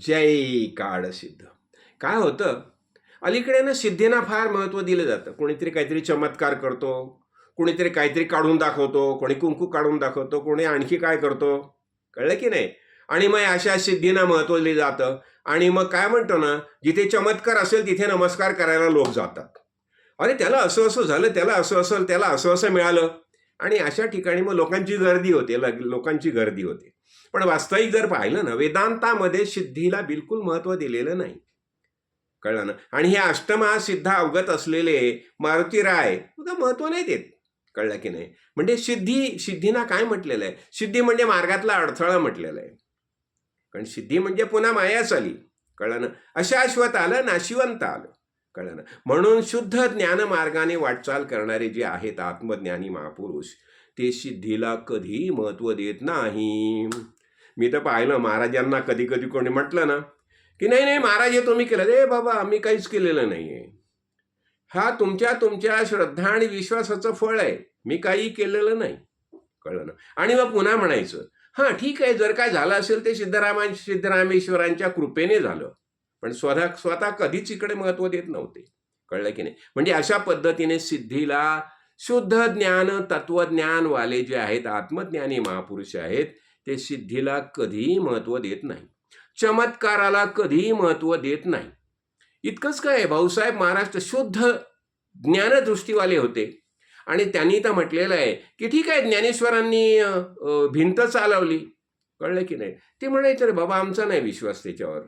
जय काळ सिद्ध. काय होतं? अलीकडे ना सिद्धींना फार महत्त्व दिलं जातं. कोणीतरी काहीतरी चमत्कार करतो कोणीतरी काहीतरी काढून दाखवतो कोणी कुंकू काढून दाखवतो कोणी आणखी काय करतो? कळलं की नाही? आणि मग अशा सिद्धींना महत्त्व दिलं जातं. आणि मग काय म्हणतो ना जिथे चमत्कार असेल तिथे नमस्कार करायला लोक जातात. अरे त्याला असं असं झालं त्याला असं असं त्याला असं असं मिळालं. आणि अशा ठिकाणी मग लोकांची गर्दी होते लग- लोकांची गर्दी होते. पण वास्तविक जर पाहिलं ना वेदांतामध्ये सिद्धीला बिलकुल महत्त्व दिलेलं नाही. कळलं ना? आणि हे अष्टमहासिद्ध अवगत असलेले मारुती राय तुझं महत्त्व नाही देत. कळलं की नाही? म्हणजे सिद्धी सिद्धीना काय म्हटलेलं आहे? सिद्धी म्हणजे मार्गातला अडथळा म्हटलेला आहे. कारण सिद्धी म्हणजे पुन्हा मायाच आली. कळलं ना? अशाश्वत आलं नाशिवंत आलं. कळलं ना? म्हणून शुद्ध ज्ञान मार्गाने वाटचाल करणारे जे आहेत आत्मज्ञानी महापुरुष ते सिद्धीला कधी महत्त्व देत नाही. मी तर पाहिलं महाराजांना कधी कधी कोणी म्हटलं ना की नाही नाही महाराज हे तुम्ही केलं रे बाबा आम्ही काहीच केलेलं नाही आहे हा तुमच्या तुमच्या श्रद्धा आणि विश्वासाचं फळ आहे. मी काही केलेलं नाही. कळलं ना. आणि मग पुन्हा म्हणायचं हां ठीक आहे जर काय झालं असेल ते सिद्धरामा सिद्धरामेश्वरांच्या कृपेने झालं. पण स्वतः स्वतः कधीच इकडे महत्त्व देत नव्हते. कळलं की नाही? म्हणजे अशा पद्धतीने सिद्धीला शुद्ध ज्ञान तत्वज्ञानवाले जे आहेत आत्मज्ञानी महापुरुष आहेत ते सिद्धीला कधीही महत्त्व देत नाही. चमत्काराला कधीही महत्त्व देत नाही. इतकंच काय भाऊसाहेब महाराष्ट्र शुद्ध ज्ञानदृष्टीवाले होते. आणि त्यांनी तर म्हटलेलं आहे की ठीक आहे ज्ञानेश्वरांनी भिंत चालवली. कळलं की नाही? ते म्हणायचं रे बाबा आमचा नाही विश्वास त्याच्यावर.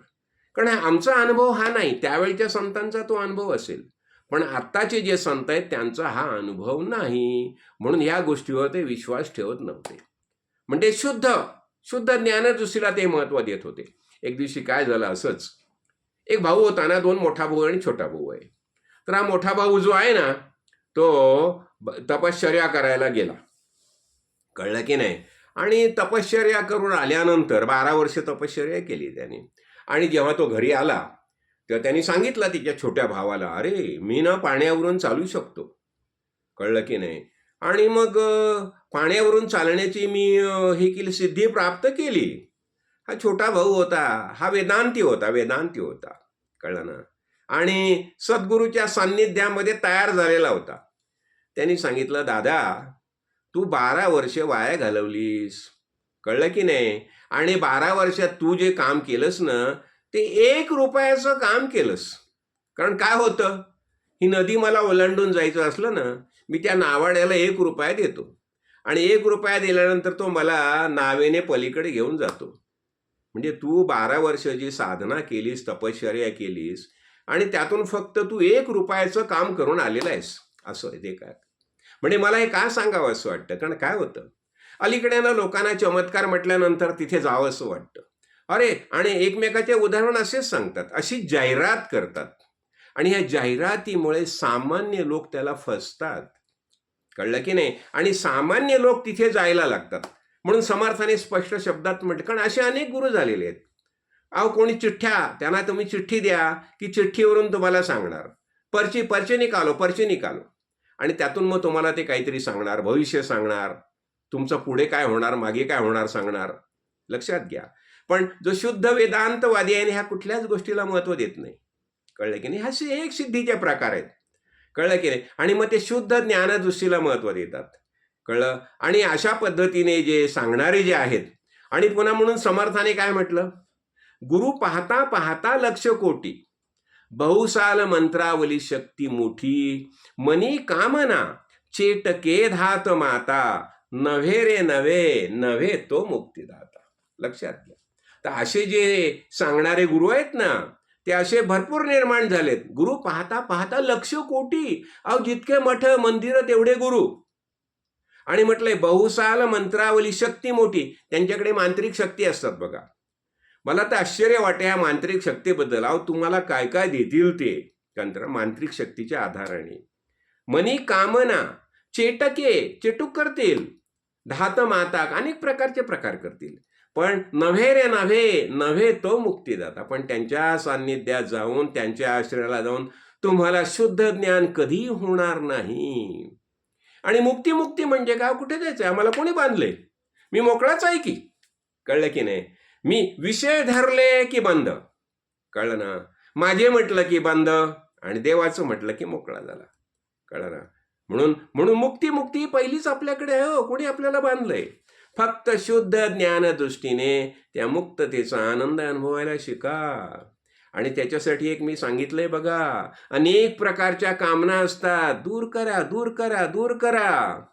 कारण आमचा अनुभव हा नाही. त्यावेळच्या संतांचा तो अनुभव असेल. पण आत्ताचे जे संत आहेत त्यांचा हा अनुभव नाही. म्हणून या गोष्टीवर ते विश्वास ठेवत नव्हते. म्हणजे शुद्ध शुद्ध ज्ञानदृष्टीला ते महत्त्व देत होते. एक दिवशी काय झालं असंच एक भाऊ होता ना दोन मोठा भाऊ आणि छोटा भाऊ आहे. तर हा मोठा भाऊ जो आहे ना तो तपश्चर्या करायला गेला. कळलं की नाही? आणि तपश्चर्या करून आल्यानंतर बारा वर्ष तपश्चर्या केली त्याने. आणि जेव्हा तो घरी आला तर त्यांनी सांगितलं तिच्या छोट्या भावाला अरे मी ना पाण्यावरून चालू शकतो. कळलं की नाही. आणि मग पाण्यावरून चालण्याची मी हे केली सिद्धी प्राप्त केली. हा छोटा भाऊ होता हा वेदांती होता वेदांती होता. कळलं ना? आणि सद्गुरूच्या सान्निध्यामध्ये तयार झालेला होता. त्यांनी सांगितलं दादा तू बारा वर्ष वाया घालवलीस. कळलं की नाही? आणि बारा वर्षात तू जे काम केलंस ना ते एक रुपयाचं काम केलंस. कारण काय होतं? ही नदी मला ओलांडून जायचं असलं ना मी त्या नावाड्याला एक रुपया देतो. आणि एक रुपया दिल्यानंतर तो मला नावेने पलीकडे घेऊन जातो. म्हणजे तू बारा वर्ष जी साधना केलीस तपश्चर्या केलीस आणि त्यातून फक्त तू एक रुपयाचं काम करून आलेला आहेस. असं आहे ते काय? म्हणजे मला हे का सांगावं असं वाटतं? कारण काय होतं? अलीकडे ना लोकांना चमत्कार म्हटल्यानंतर तिथे जावं असं वाटतं. अरे आणि एकमेकाचे उदाहरण असेच सांगतात अशी जाहिरात करतात. आणि ह्या जाहिरातीमुळे सामान्य लोक त्याला फसतात. कळलं की नाही? आणि सामान्य लोक तिथे जायला लागतात. म्हणून समर्थाने स्पष्ट शब्दात म्हटलं कारण असे अनेक गुरु झालेले आहेत. अहो कोणी चिठ्ठ्या त्यांना तुम्ही चिठ्ठी द्या की चिठ्ठीवरून तुम्हाला सांगणार. पर्ची पर्ची निकालो पर्ची निकालो. आणि त्यातून मग तुम्हाला ते काहीतरी सांगणार भविष्य सांगणार. तुमचं पुढे काय होणार मागे काय होणार सांगणार. लक्षात घ्या. पण जो शुद्ध वेदांतवादी आहे ह्या कुठल्याच गोष्टीला महत्त्व देत नाही. कळलं की नाही? असे एक सिद्धीचे प्रकार आहेत. कळलं की नाही? आणि मग ते शुद्ध ज्ञानदृष्टीला महत्त्व देतात. कळलं? आणि अशा पद्धतीने जे सांगणारे जे आहेत आणि पुन्हा म्हणून समर्थाने काय म्हटलं? गुरु पाहता पाहता लक्ष कोटी. बहुसाल मंत्रावली शक्ती मोठी. मनी कामना. चेटके धात माता. नव्हे रे नव्हे नव्हे तो मुक्तिदाता. लक्षात घ्या. तर असे जे सांगणारे गुरु आहेत ना ते असे भरपूर निर्माण झालेत. गुरु पाहता पाहता लक्ष कोटी. अहो जितके मठ मंदिरं तेवढे गुरु. आणि म्हटलंय बहुसाल मंत्रावली शक्ती मोठी. त्यांच्याकडे मांत्रिक शक्ती असतात बघा. मला तर आश्चर्य वाटे ह्या मांत्रिक शक्तीबद्दल. अहो तुम्हाला काय काय देतील ते? तंत्र मांत्रिक शक्तीच्या आधाराने. मनी कामना चेटके चेटूक करतील. धात माताक अनेक प्रकारचे प्रकार करतील. पण नव्हे रे नव्हे नव्हे तो मुक्तीदाता. पण त्यांच्या सान्निध्यात जाऊन त्यांच्या आश्रयाला जाऊन तुम्हाला शुद्ध ज्ञान कधी होणार नाही. आणि मुक्ती मुक्ती म्हणजे काय कुठे जायचं आम्हाला कोणी बांधले मी मोकळाच आहे की? कळलं की नाही? मी विषय धरले की बंद. कळलं ना? माझे म्हटलं की बंद आणि देवाचं म्हटलं की मोकळा झाला. कळलं ना? म्हणून म्हणून मुक्ती मुक्ती पहिलीच आपल्याकडे आहे हो. कोणी आपल्याला बांधलंय? फक्त शुद्ध ज्ञान दृष्टीने त्या मुक्ततेचा आनंद अनुभवायला शिका. आणि त्याच्यासाठी एक मी सांगितलंय बघा अनेक प्रकारच्या कामना असतात. दूर करा दूर करा दूर करा.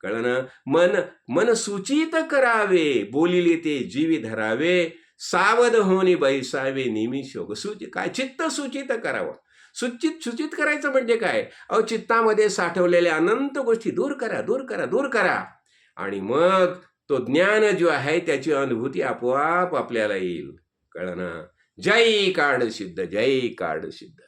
कळलं ना? मन मन सूचित करावे बोलिले ते जीवी धरावे सावध होणे बैसावे नेहमी शोक सूचित काय? चित्त सूचित करावं. सूचित सूचित करायचं म्हणजे काय? अहो चित्तामध्ये साठवलेल्या अनंत गोष्टी दूर करा दूर करा दूर करा. आणि मग तो ज्ञान जो आहे त्याची अनुभूती आपोआप आपल्याला येईल. कळलं ना? जय कार्ड सिद्ध जय कार्ड सिद्ध